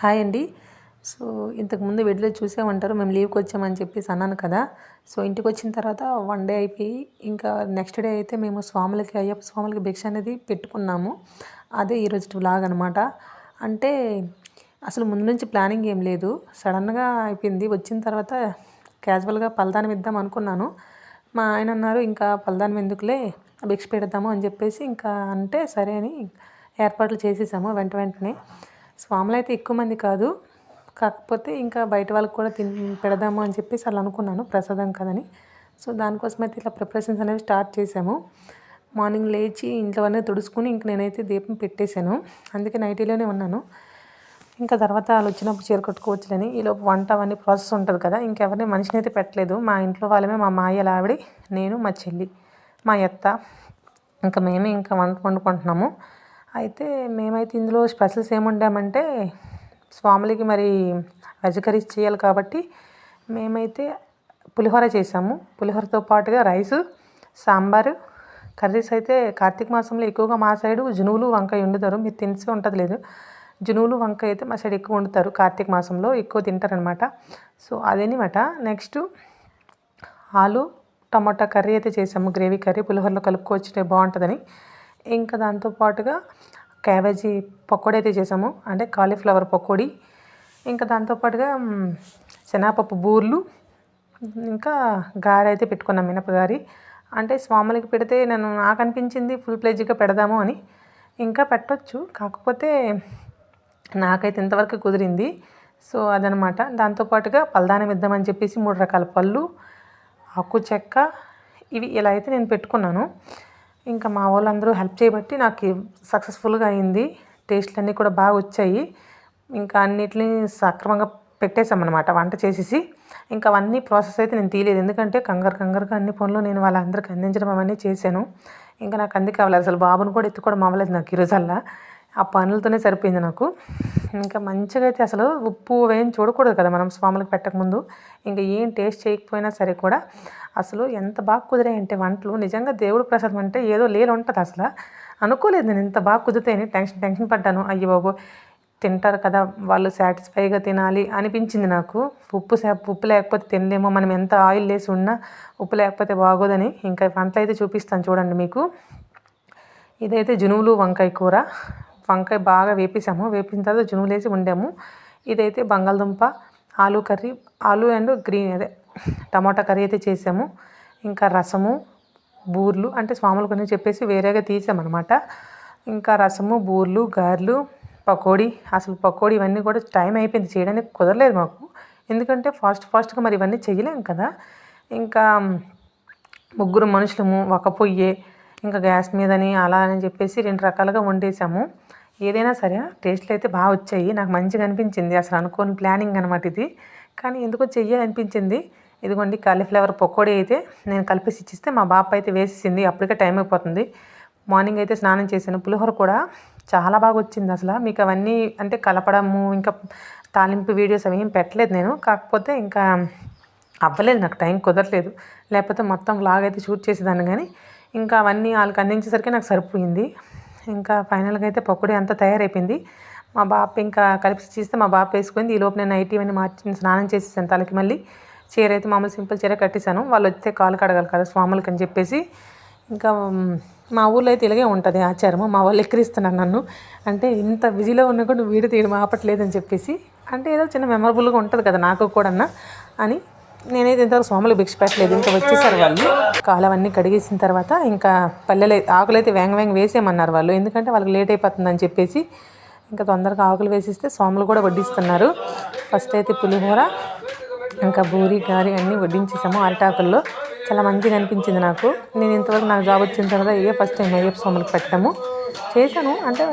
Hi అండి. So ఇంతకుముందు వీడియోలో చూసే ఉంటారు మేము లీవ్కి వచ్చామని చెప్పేసి అన్నాను కదా. సో ఇంటికి వచ్చిన తర్వాత వన్ డే అయిపోయి ఇంకా నెక్స్ట్ డే అయితే మేము స్వాములకి అయ్యప్ప స్వాములకి భిక్ష అనేది పెట్టుకున్నాము. అదే ఈరోజు వ్లాగ్ అనమాట అంటే అసలు ముందు నుంచి ప్లానింగ్ ఏం లేదు. సడన్గా అయిపోయింది. వచ్చిన తర్వాత క్యాజువల్గా పలదానం ఇద్దాం అనుకున్నాను. మా ఆయన అన్నారు ఇంకా పలదానం ఎందుకులే? భిక్ష పెడదాము అని చెప్పేసి ఇంకా అంటే సరే అని ఏర్పాట్లు చేసేసాము వెంట వెంటనే. స్వాములు అయితే ఎక్కువ మంది కాదు. కాకపోతే ఇంకా బయట వాళ్ళకి కూడా తిని పెడదాము అని చెప్పేసి అలా అనుకున్నాను. ప్రసాదం కదని. సో దానికోసం అయితే ఇట్లా ప్రిపరేషన్స్ అనేవి స్టార్ట్ చేసాము మార్నింగ్ లేచి ఇంట్లో అన్నీ తుడుచుకుని ఇంక నేనైతే దీపం పెట్టేశాను. అందుకే నైటీలోనే ఉన్నాను. ఇంకా తర్వాత వాళ్ళు వచ్చినప్పుడు చీర కట్టుకోవచ్చులని. ఈలోపు వంట అవన్నీ ప్రాసెస్ ఉంటుంది కదా. ఇంకెవరిని మనిషిని అయితే పెట్టలేదు. మా ఇంట్లో వాళ్ళమే మా మాయల ఆవిడ నేను మా చెల్లి మా ఎత్త ఇంకా మేమే ఇంకా వంట వండుకుంటున్నాము. అయితే మేమైతే ఇందులో స్పెషల్స్ ఏమి వండామంటే స్వాములకి మరి వెజ్ కర్రీస్ చేయాలి కాబట్టి మేమైతే పులిహోర చేసాము. పులిహోరతో పాటుగా రైసు సాంబారు కర్రీస్ అయితే కార్తీక మాసంలో ఎక్కువగా మా సైడు జునువులు వంకాయ వండుతారు. మీరు తెలిసి ఉంటుంది లేదు. జునువులు వంకాయ అయితే మా సైడ్ ఎక్కువ వండుతారు కార్తీక మాసంలో. ఎక్కువ తింటారనమాట. సో అదేనమాట. నెక్స్ట్ ఆలు టమాటా కర్రీ అయితే చేసాము. గ్రేవీ కర్రీ పులిహోరలో కలుపుకొచ్చితే బాగుంటుందని. ఇంకా దాంతోపాటుగా క్యాబేజీ పకోడీ అయితే చేసాము. అంటే కాలీఫ్లవర్ పకోడీ. ఇంకా దాంతోపాటుగా శనగపప్పు బూర్లు ఇంకా గారె అయితే పెట్టుకున్నాం మినపగారి అంటే స్వాములకి పెడితే నేను నాకు అనిపించింది ఫుల్ ప్లేజ్గా పెడదాము అని. ఇంకా పెట్టవచ్చు కాకపోతే నాకైతే ఇంతవరకు కుదిరింది. సో అదనమాట. దాంతోపాటుగా పల్దానం ఇద్దామని చెప్పేసి మూడు రకాల పళ్ళు ఆకు చెక్క ఇవి ఇలా అయితే నేను పెట్టుకున్నాను. ఇంకా మా వాళ్ళందరూ హెల్ప్ చేయబట్టి నాకు సక్సెస్ఫుల్గా అయింది. టేస్ట్లు అన్నీ కూడా బాగా వచ్చాయి. ఇంకా అన్నిటిని సక్రమంగా పెట్టేశామన్నమాట వంట చేసేసి. ఇంకా అవన్నీ ప్రాసెస్ అయితే నేను తీయలేదు. ఎందుకంటే కంగారు కంగారుగా అన్ని పనులు నేను వాళ్ళందరికీ అందించడం అవన్నీ చేశాను. ఇంకా నాకు అందుకే అవ్వలేదు. అసలు బాబుని కూడా ఎత్తుకోవడం అవ్వలేదు నాకు ఈరోజల్లా ఆ పనులతోనే సరిపోయింది నాకు. ఇంకా మంచిగా అయితే అసలు ఉప్పు వేయం చూడకూడదు కదా మనం స్వాములకు పెట్టకముందు ఇంకా ఏం టేస్ట్ చేయకపోయినా సరే కూడా అసలు ఎంత బాగా కుదిరాయంటే వంటలు. నిజంగా దేవుడు ప్రసాదం అంటే ఏదో లేలు ఉంటుంది అసలు. అనుకోలేదు నేను ఇంత బాగా కుదిరితేనే టెన్షన్ టెన్షన్ పడ్డాను. అయ్యో బాబు తింటారు కదా వాళ్ళు సాటిస్ఫైగా తినాలి అనిపించింది నాకు. ఉప్పు ఉప్పు లేకపోతే తినలేమో. మనం ఎంత ఆయిల్ వేసి ఉన్నా ఉప్పు లేకపోతే బాగోదని ఇంకా వంటలు అయితే చూపిస్తాను చూడండి మీకు. ఇదైతే జునువులు వంకాయ కూర. వంకాయ బాగా వేపించాము వేపిన తర్వాత జునులేసి వేసి వండాము. ఇదైతే బంగాళదుంప ఆలు కర్రీ ఆలు అండ్ గ్రీన్ అదే టమాటా కర్రీ అయితే చేసాము. ఇంకా రసము బూర్లు అంటే స్వాములు కొన్ని చెప్పేసి వేరేగా తీసామన్నమాట. ఇంకా రసము బూర్లు గారెలు పకోడీ అసలు పకోడీ ఇవన్నీ కూడా టైం అయిపోయింది చేయడానికి కుదరలేదు మాకు. ఎందుకంటే ఫాస్ట్ ఫాస్ట్గా మరి ఇవన్నీ చేయలేము కదా. ఇంకా ముగ్గురు మనుషులము ఒక పొయ్యే ఇంకా గ్యాస్ మీదని అలా అని చెప్పేసి రెండు రకాలుగా వండేసాము. ఏదైనా సరే టేస్ట్లు అయితే బాగా వచ్చాయి. నాకు మంచిగా అనిపించింది. అసలు అనుకోని ప్లానింగ్ అనమాట ఇది. కానీ ఎందుకో చెయ్యాలనిపించింది ఇదిగోండి కాలీఫ్లవర్ పకోడీ అయితే నేను కలిపేసి ఇచ్చిస్తే మా బాప అయితే వేసేసింది. అప్పటికే టైం అయిపోతుంది. మార్నింగ్ అయితే స్నానం చేశాను. పులిహోర కూడా చాలా బాగా వచ్చింది అసలు. మీకు అవన్నీ అంటే కలపడము ఇంకా తాలింపు వీడియోస్ అవి ఏం పెట్టలేదు నేను. కాకపోతే ఇంకా అవ్వలేదు నాకు టైం కుదరలేదు. లేకపోతే మొత్తం వ్లాగ్ అయితే షూట్ చేసేదాన్ని కానీ ఇంకా అవన్నీ వాళ్ళకి అందించేసరికి నాకు సరిపోయింది. ఇంకా ఫైనల్గా అయితే పకోడీ అంతా తయారైపోయింది. మా బాప ఇంకా కలిపి చేస్తే మా బాప వేసుకుంది. ఈ లోపు నేను నైట్ ఇవన్నీ మార్చి స్నానం చేసేసాను తలకి మళ్ళీ. చీర అయితే మామూలు సింపుల్ చీర కట్టేశాను. వాళ్ళు వస్తే కాలు కడగాలి కదా స్వాములకి అని చెప్పేసి. ఇంకా మా ఊళ్ళో అయితే ఇలాగే ఉంటుంది ఆచారము. మా వాళ్ళు ఎక్కిరిస్తున్నారు నన్ను. అంటే ఇంత బిజీలో ఉన్నా కూడా నువ్వు వీడియో తీయడం ఆపట్లేదని చెప్పేసి. అంటే ఏదో చిన్న మెమరబుల్గా ఉంటుంది కదా నాకు కూడా అని నేనైతే ఇంతవరకు స్వాములు భిక్ష పెట్టలేదు. ఇంకా వచ్చేసారు వాళ్ళు. కాలవన్నీ కడిగేసిన తర్వాత ఇంకా పల్లెలు ఆకులైతే వేంగ వేంగ వేసేయమన్నారు వాళ్ళు. ఎందుకంటే వాళ్ళకి లేట్ అయిపోతుందని చెప్పేసి ఇంకా తొందరగా ఆకులు వేసిస్తే సోములు కూడా వడ్డిస్తున్నారు. ఫస్ట్ అయితే పులిహోర ఇంకా బూరి గారి అన్నీ వడ్డించేసాము అరటాకుల్లో. చాలా మంచిగా అనిపించింది నాకు. నేను ఇంతవరకు నాకు జాబ్ వచ్చిన తర్వాత ఇదే ఫస్ట్ టైం అయ్యప్ప స్వాములకు పెట్టడము. చేశాను. అంటే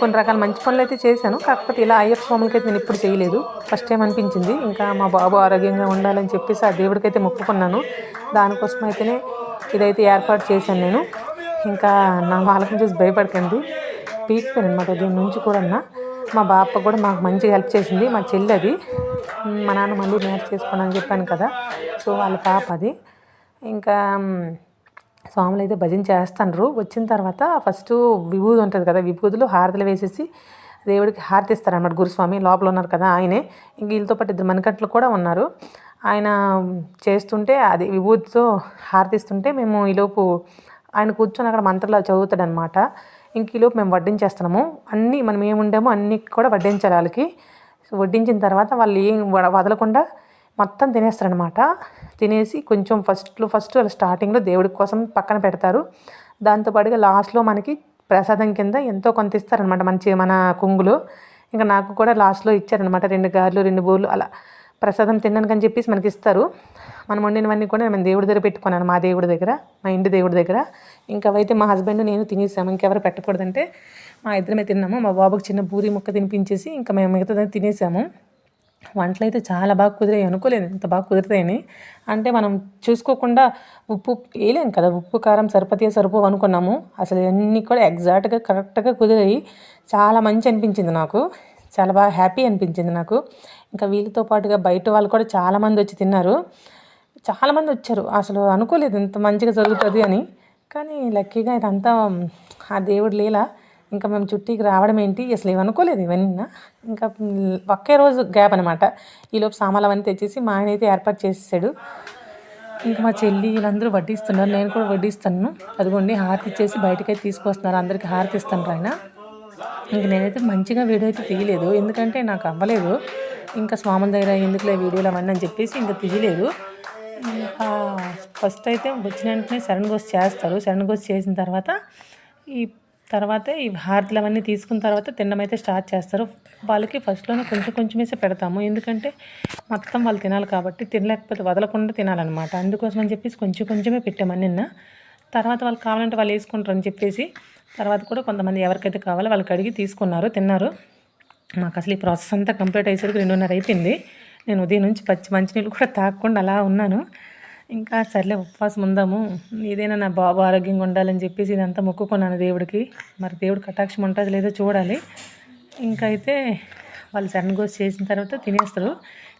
కొన్ని రకాల మంచి పనులు అయితే చేశాను. కాకపోతే ఇలా అయ్యప్ప స్వాములకి అయితే నేను ఇప్పుడు చేయలేదు. ఫస్ట్ టైం అనిపించింది. ఇంకా మా బాబు ఆరోగ్యంగా ఉండాలని చెప్పేసి ఆ దేవుడికైతే మొక్కుకున్నాను. దానికోసం అయితేనే ఇదైతే ఏర్పాటు చేశాను నేను. ఇంకా నా వాళ్ళకి చూసి భయపడకండి. పీకిపోయాను అనమాట దీని నుంచి కూడా మా బాప కూడా మాకు మంచిగా హెల్ప్ చేసింది. మా చెల్లి అది. మా నాన్న మళ్ళీ మ్యారేజ్ చేసుకున్నాను చెప్పాను కదా. సో వాళ్ళ పాప అది. ఇంకా స్వాములు అయితే భజన చేస్తున్నారు వచ్చిన తర్వాత ఫస్ట్ విభూది ఉంటుంది కదా విభూదులు హారతలు వేసేసి దేవుడికి హారతి ఇస్తారనమాట గురుస్వామి లోపల ఉన్నారు కదా ఆయనే. ఇంక వీళ్ళతో పాటు ఇద్దరు మణికట్లు కూడా ఉన్నారు. ఆయన చేస్తుంటే అది విభూతితో హారతిస్తుంటే మేము ఈలోపు ఆయన కూర్చొని అక్కడ మంత్రాలు చదువుతాడనమాట ఇంక ఈలోపు మేము వడ్డించేస్తున్నాము. అన్నీ మనం ఏముండామో అన్నీ కూడా వడ్డించాలి వాళ్ళకి. వడ్డించిన తర్వాత వాళ్ళు ఏం వదలకుండా మొత్తం తినేస్తారనమాట తినేసి కొంచెం ఫస్ట్లో ఫస్ట్ అలా స్టార్టింగ్లో దేవుడి కోసం పక్కన పెడతారు. దాంతోపాటుగా లాస్ట్లో మనకి ప్రసాదం కింద ఎంతో కొంత ఇస్తారనమాట మంచి మన కుంగులు. ఇంకా నాకు కూడా లాస్ట్లో ఇచ్చారనమాట రెండు గారెలు రెండు బోర్లు అలా ప్రసాదం తిన్నాను అని చెప్పేసి మనకి ఇస్తారు. మనం వండినవన్నీ కూడా నేను దేవుడి దగ్గర పెట్టుకున్నాను మా దేవుడి దగ్గర మా ఇంటి దేవుడి దగ్గర. ఇంకా అవైతే మా హస్బెండ్ నేను తినేసాము. ఇంకెవరు పెట్టకూడదంటే మా ఇద్దరమే తిన్నాము. మా బాబుకి చిన్న పూరి ముక్క తినిపించేసి ఇంకా మేము మిగతా తినేసాము. వంటలు అయితే చాలా బాగా కుదిరాయి. అనుకోలేదు ఇంత బాగా కుదురుతాయని అంటే మనం చూసుకోకుండా ఉప్పు వేయలేం కదా. ఉప్పు కారం సరిపతి సరిపో అనుకున్నాము. అసలు అన్నీ కూడా ఎగ్జాక్ట్గా కరెక్ట్గా కుదిరాయి. చాలా మంచి అనిపించింది నాకు. చాలా బాగా హ్యాపీ అనిపించింది నాకు. ఇంకా వీళ్ళతో పాటుగా బయట వాళ్ళు కూడా చాలామంది వచ్చి తిన్నారు. చాలామంది వచ్చారు. అసలు అనుకోలేదు ఇంత మంచిగా జరుగుతుంది అని. కానీ లక్కీగా ఇదంతా ఆ దేవుడు లీల. ఇంకా మేము చుట్టీకి రావడం ఏంటి? అసలు ఏమనుకోలేదు ఇవన్నీ. ఇంకా ఒకే రోజు గ్యాప్ అనమాట ఈలోపు సామాన్లు అవన్నీ తెచ్చేసి మా ఆయన అయితే ఏర్పాటు చేసేసాడు. ఇంకా మా చెల్లి వీళ్ళందరూ వడ్డిస్తున్నారు. నేను కూడా వడ్డిస్తాను. అదిగోండి హారతి ఇచ్చేసి బయటకైతే తీసుకొస్తున్నారు. అందరికి హారతి ఇస్తాను ఆయన. ఇంక నేనైతే మంచిగా వీడియో అయితే తీయలేదు. ఎందుకంటే నాకు అవ్వలేదు. ఇంకా స్వామి దగ్గర ఎందుకులే వీడియోలు అవన్నీ అని చెప్పేసి ఇంకా తీయలేదు. ఇంకా ఫస్ట్ అయితే వచ్చిన వెంటనే శరణ్ గోస్ చేస్తారు. శరణ్ గోస్ చేసిన తర్వాత ఈ తర్వాత ఈ హారతులు అవన్నీ తీసుకున్న తర్వాత తినడం అయితే స్టార్ట్ చేస్తారు. వాళ్ళకి ఫస్ట్లోనే కొంచెం కొంచెం వేసి పెడతాము. ఎందుకంటే మొత్తం వాళ్ళు తినాలి కాబట్టి తినలేకపోతే వదలకుండా తినాలన్నమాట. అందుకోసం అని చెప్పేసి కొంచెం కొంచెమే పెట్టామని నిన్న. తర్వాత వాళ్ళు కావాలంటే వాళ్ళు వేసుకుంటారు అని చెప్పేసి తర్వాత కూడా కొంతమంది ఎవరికైతే కావాలో వాళ్ళకి అడిగి తీసుకున్నారు తిన్నారు. మాకు అసలు ఈ ప్రాసెస్ అంతా కంప్లీట్ అయ్యేసరికి రెండున్నర అయిపోయింది. నేను ఉదయం నుంచి పచ్చి మంచినీళ్ళు కూడా తాగకుండా అలా ఉన్నాను. ఇంకా సర్లే ఉపవాసం ఉందాము. ఏదైనా నా బాబు ఆరోగ్యంగా ఉండాలని చెప్పేసి ఇదంతా మొక్కుకున్నాను దేవుడికి. మరి దేవుడు కటాక్షం ఉంటుంది లేదో చూడాలి. ఇంకా అయితే వాళ్ళు సన్నగోసి చేసిన తర్వాత తినేస్తారు.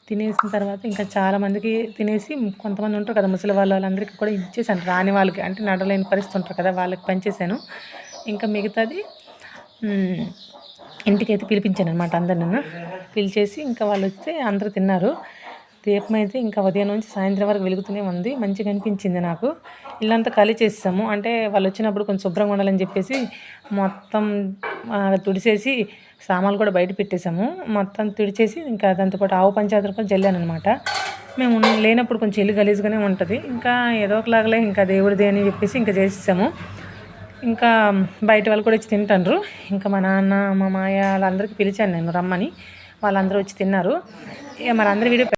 తినేసిన తర్వాత ఇంకా చాలామందికి తినేసి కొంతమంది ఉంటారు కదా ముసలి వాళ్ళ వాళ్ళందరికీ కూడా ఇచ్చేసాను రాని వాళ్ళకి అంటే నడలేని పరిస్థితి ఉంటారు కదా వాళ్ళకి పనిచేశాను ఇంకా మిగతాది ఇంటికి అయితే పిలిపించాను అనమాట అందరు నన్ను పిలిచేసి ఇంకా వాళ్ళు వస్తే అందరూ తిన్నారు. దీపం అయితే ఇంకా ఉదయం నుంచి సాయంత్రం వరకు వెలుగుతూనే ఉంది. మంచిగా అనిపించింది నాకు. ఇల్లంతా ఖాళీ చేసాము అంటే వాళ్ళు వచ్చినప్పుడు కొంచెం శుభ్రంగా ఉండాలని చెప్పేసి మొత్తం తుడిచేసి సామాన్లు కూడా బయట పెట్టేసాము. మొత్తం తుడిచేసి ఇంకా దాంతోపాటు ఆవు పంచాయతీ కూడా జల్లాను అనమాట మేము లేనప్పుడు కొంచెం ఇల్లు గలీజ్గానే ఉంటుంది. ఇంకా ఏదో ఒకలాగలే ఇంకా దేవుడిది అని చెప్పేసి ఇంకా చేసేసాము. ఇంకా బయట వాళ్ళు కూడా వచ్చి తింటారు ఇంకా మా నాన్న మా మాయ వాళ్ళందరికీ పిలిచాను నేను రమ్మని. వాళ్ళందరూ వచ్చి తిన్నారు. మరి అందరి వీడియో